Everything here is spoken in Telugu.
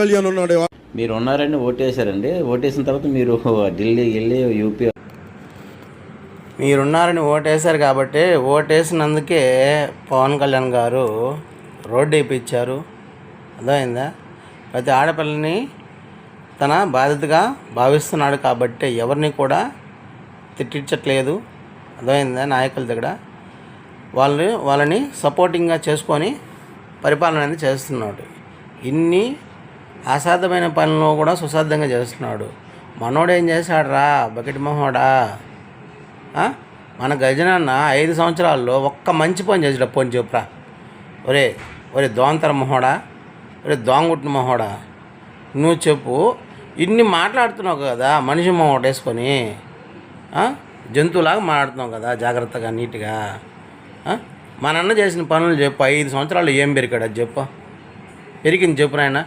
కళ్యాణ్ ఉన్నాడు మీరు ఉన్నారని ఓటేశారండి. ఓటేసిన తర్వాత మీరు ఢిల్లీ వెళ్ళి యూపీ మీరున్నారని ఓటేశారు కాబట్టి ఓటేసినందుకే పవన్ కళ్యాణ్ గారు రోడ్డు వేయించారు అర్థమైందా? ప్రతి ఆడపిల్లని తన బాధ్యతగా భావిస్తున్నాడు కాబట్టి ఎవరిని కూడా తిట్టించట్లేదు. అర్థమైందా నాయకుల దగ్గర? వాళ్ళని వాళ్ళని సపోర్టింగ్గా చేసుకొని పరిపాలన అనేది చేస్తున్నాడు. ఇన్ని అసాధ్యమైన పనులను కూడా సుసాధ్యంగా చేస్తున్నాడు. మనోడు ఏం చేశాడు రా బకెట్ మొహోడా? మన గజనన్న ఐదు సంవత్సరాల్లో ఒక్క మంచి పని చేసాడు పోని చెప్పురా. ఒరే ఒరే దోంతర మొహోడా? ఒరే దోంగుట్టిన మొహోడా? నువ్వు చెప్పు. ఇన్ని మాట్లాడుతున్నావు కదా మనిషి మొహోట వేసుకొని. జంతువులాగా మాట్లాడుతున్నావు కదా జాగ్రత్తగా నీట్గా. మన మా నాన్న చేసిన పనులు చెప్పు. ఐదు సంవత్సరాలు ఏం పెరిగాడు అది చెప్పు. పెరిగింది చెప్పు నాయన.